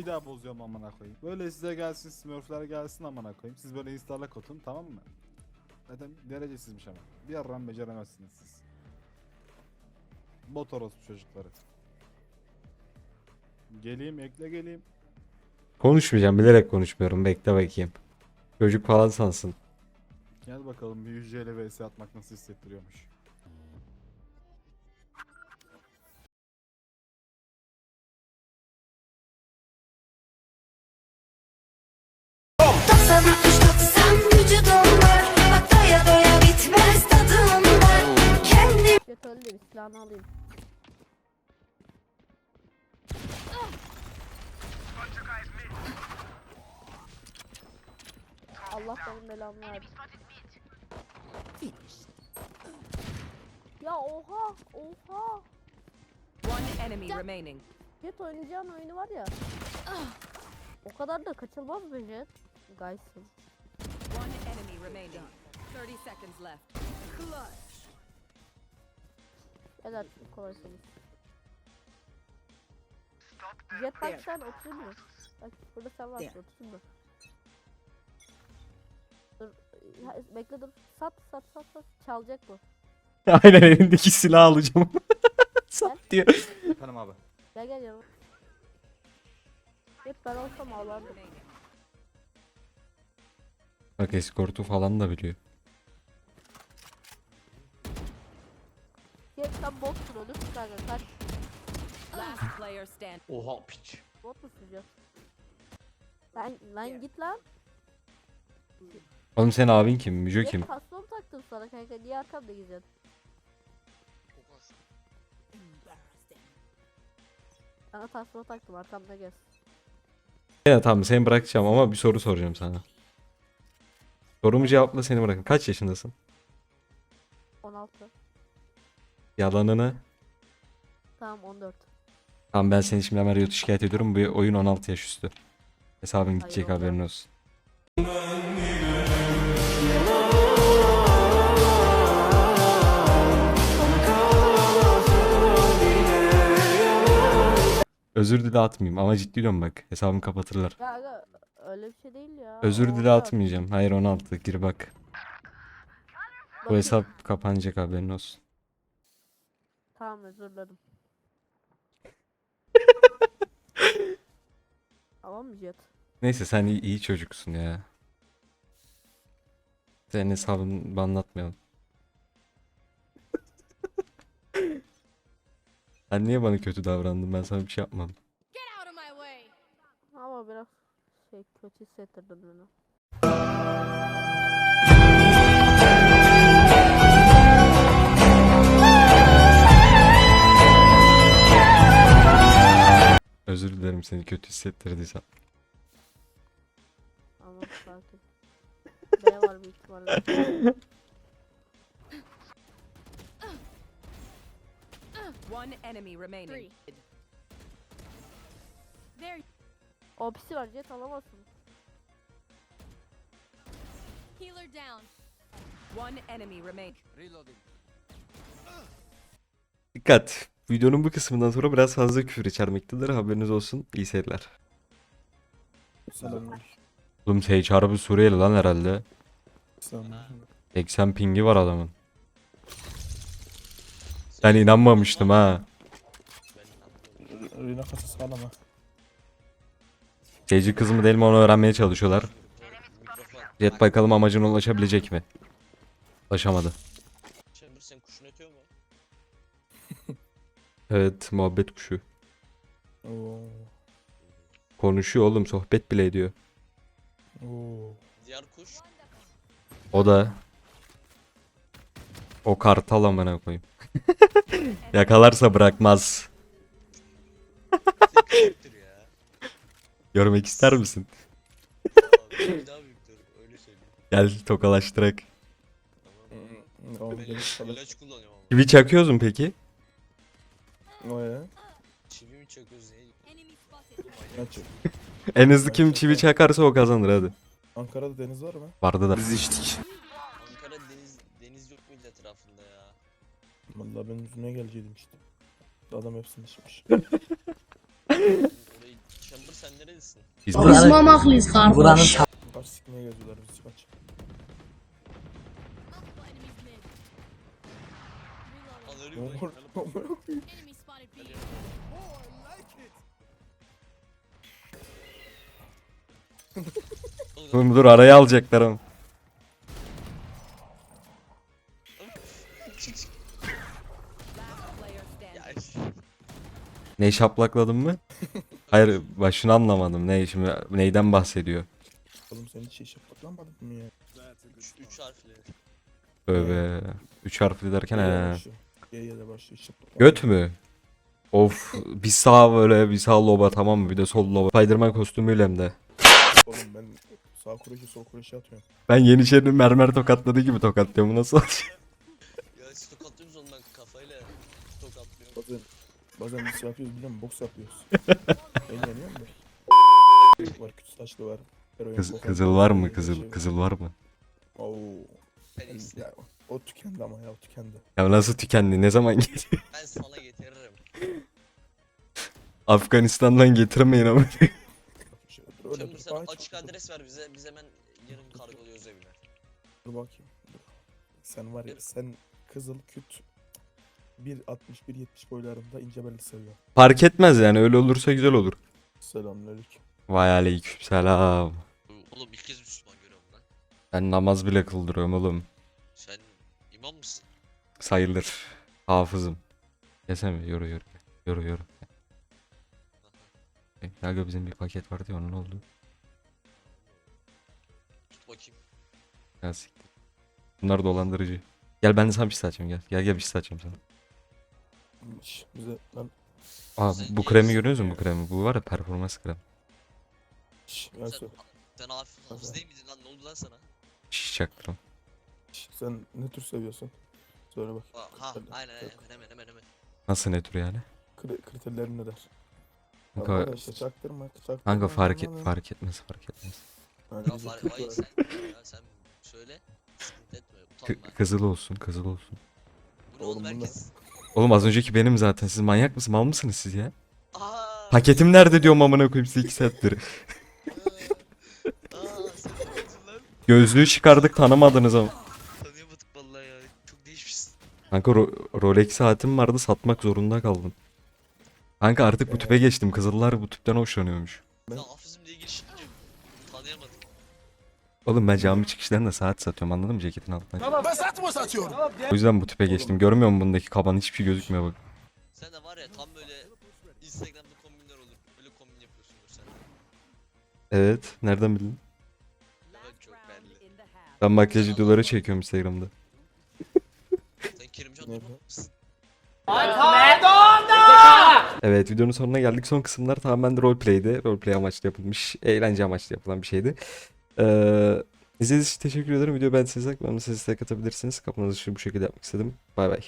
Bir daha bozuyorum amına koyayım. Böyle size gelsin smurfler gelsin amına koyayım. Siz böyle install'a kotun tamam mı? Zaten derecesizmiş ama. Bir yarram beceremezsiniz siz. Bot orospu çocukları. Geleyim ekle geleyim. Konuşmayacağım bilerek konuşmuyorum. Bekle bakayım. Çocuk falan sansın. Gel bakalım bir yüceyle vs atmak nasıl hissettiriyormuş. Öldü bir silahını alayım. Allah benim belamı verdi. Ya oha oha. One enemy remaining. Jet oynayacağın oyunu var ya. O kadar da kaçılmaz be Jet. Gaysın. One enemy remaining. 30 seconds left. Clutch. Helal kolaysınız. Jet bak sen oturayım mı? Bak burada sen varsın oturayım mı? Dur ya, bekle dur. Sat sat sat sat. Çalacak bu. Aynen elindeki silahı alacağım. Sat diyor. Efendim abi. Gel gel yanıma. Hep ben olsam ağlardım. Bak eskortu falan da biliyor. Jet sen botsun kanka. Kaç Last player stand. Oha piç. bot musun Jet? Lan, lan git lan. Oğlum sen abin kim? Müjo Jet kim? mı taktım sana kanka? Niye arkamda geziyorsun? Sana tasma taktım arkamda gez. Ya tamam seni bırakacağım ama bir soru soracağım sana. Sorumu cevapla seni bırakın. Kaç yaşındasın? 16. Yalanını. Tamam 14. Tamam ben seni şimdi hemen Riot'u şikayet ediyorum. Bu oyun 16 yaş üstü. Hesabın gidecek Hayır, haberin olsun. Özür dile atmayayım ama ciddi diyorum bak. Hesabımı kapatırlar. Ya aga öyle bir şey değil ya. Özür dile 14. atmayacağım. Hayır 16 gir bak. Bu hesap kapanacak haberin olsun. Tamam özür dilerim. Tamam mı Jet? Neyse sen iyi, iyi çocuksun ya. Senin hesabını anlatmayalım. Sen niye bana kötü davrandın? Ben sana bir şey yapmadım. Ama biraz şey kötü hissettirdin beni. Özür dilerim seni kötü hissettirdiysem. Ama sakin. B var büyük ihtimalle. One enemy remaining. O pisi var Jet alamazsın. Healer down. One enemy remaining. Dikkat! Videonun bu kısmından sonra biraz fazla küfür içermektedir. Haberiniz olsun. İyi seyirler. Selamlar. Oğlum Sage harbi Suriyeli lan herhalde. Selamlar. 80 pingi var adamın. Ben inanmamıştım ha. Rina kasası falan ama. Sage'i kız mı değil mi onu öğrenmeye çalışıyorlar. Jet bakalım amacına ulaşabilecek mi? Ulaşamadı. Chamber senin kuşun ötüyor mu? Evet muhabbet kuşu. Oo. Konuşuyor oğlum sohbet bile ediyor. Oo. Diğer kuş O da o kartal amına koyayım. Yakalarsa bırakmaz. Görmek ister misin? Gel tokalaştırak. İlaç kullanıyorum ama. Çivi çakıyoruz mu peki? O ya. Çivi mi çakıyoruz? En hızlı kim çivi çakarsa o kazanır hadi. Ankara'da deniz var mı? Vardı da. Ankara deniz deniz yok muydu etrafında ya? Vallahi ben yüzüne gelecektim işte. Adam hepsini içmiş. Orayı Chamber sen nerede Biz Biz mamaklıyız kardeş. Kaç sikmeye geziyorlar bizi kaç. Spotted B. Oğlum dur araya alacaklar ama. Player standing. Ya Ne şaplakladın mı? Hayır başını anlamadım. Ne şimdi neyden bahsediyor? Oğlum sen hiç iş yapmamadın mı ya? üç, üç harfli. Tövbe. Üç harfli derken he. başlıyor. De başlıyor. Göt mü? Of bir sağ böyle bir sağ loba tamam mı? Bir de sol loba. Spiderman kostümüyle hem de. Oğlum ben sağ kureşi sol kureşi atıyorum. Ben Yeniçeri'nin mermer tokatladığı gibi tokatlıyorum. Bu nasıl olacak? Ya siz tokatlıyorsunuz onu ben kafayla tokatlıyorum. Bazen, bazen biz şey yapıyoruz biliyor musun? Boks yapıyoruz. ben yeniyorum da. Var küçük saçlı var. Kız, kızıl var mı? şey Kızıl var. kızıl var mı? Oo. Ya, o tükendi ama ya o tükendi. Ya nasıl tükendi? Ne zaman geliyor? ben sana getiririm. Afganistan'dan getirmeyin ama. Dur, öyle dur. sen Ay, açık adres ver bize. Biz hemen yarın kargoluyoruz evine. Dur bakayım. Dur. Sen var ya sen kızıl küt 1.60-1.70 boylarında ince belli seviyor. Fark etmez yani öyle olursa güzel olur. Selamünaleyküm. Vay aleyküm selam. Oğlum ilk kez. Ben namaz bile kıldırıyorum oğlum. Sen imam mısın? Sayılır. Hafızım. Yesene yoru yoru. Yoru yoru. Ya bizim bir paket vardı ya onun ne oldu? Tut bakayım. Ya siktir. Bunlar dolandırıcı. Gel ben de sana bir şey açayım gel. Gel gel bir şey açayım sana. Şş, bize lan Aa Sen bu kremi misin? görüyoruz mu bu kremi? Bu var ya performans krem. şş, Sen, Yasu, sen hafif hafız değil miydin lan? Ne oldu lan sana? Şiş çaktırım. şş, sen ne tür seviyorsun? Söyle bak. Ha, ha kriterler- aynen aynen hemen hemen hemen hemen. Nasıl ne tür yani? Kri- kriterlerin ne der? Kanka, Allah işte çaktırma, çaktırma. kanka fark et, fark etmez fark etmez. Yani Ya bize var sen ya sen söyle. Sıkıntı etme Kı- utanma. kızıl olsun kızıl olsun. Bu ne oğlum Oğlum bunlar- herkes. Oğlum az önceki benim zaten. Siz manyak mısınız? Mal mısınız siz ya? Aa. Paketim nerede diyorum amına koyayım size 2 saattir. Aa sen tanıyorsun lan. Gözlüğü çıkardık tanımadınız ama. Tanıyamadık vallahi ya. Çok değişmişsin. Kanka Ro- Rolex saatim vardı satmak zorunda kaldım. Kanka artık bu tüpe geçtim. Kızıllar bu tüpten hoşlanıyormuş. Ben- Ya hafızım diye girişince tanıyamadım. Oğlum ben cami çıkışlarında saat satıyorum anladın mı ceketin altına? Ben saat mı satıyorum? O yüzden bu tüpe geçtim. Görmüyor musun bundaki kaban hiçbir şey gözükmüyor bak. Sen de var ya tam böyle Instagram'da kombinler olur. Böyle kombin yapıyorsundur sen. Evet. Nereden bildin? Ben makyaj videoları çekiyorum Instagram'da. Sen Kerimcan Ne Durmaz mısın? Evet videonun sonuna geldik. Son kısımlar tamamen roleplay'di. Roleplay amaçlı yapılmış, eğlence amaçlı yapılan bir şeydi. Ee, izlediğiniz için teşekkür ederim. Video ben size ben size katabilirsiniz. Kapınızı şu bu şekilde yapmak istedim. Bay bay.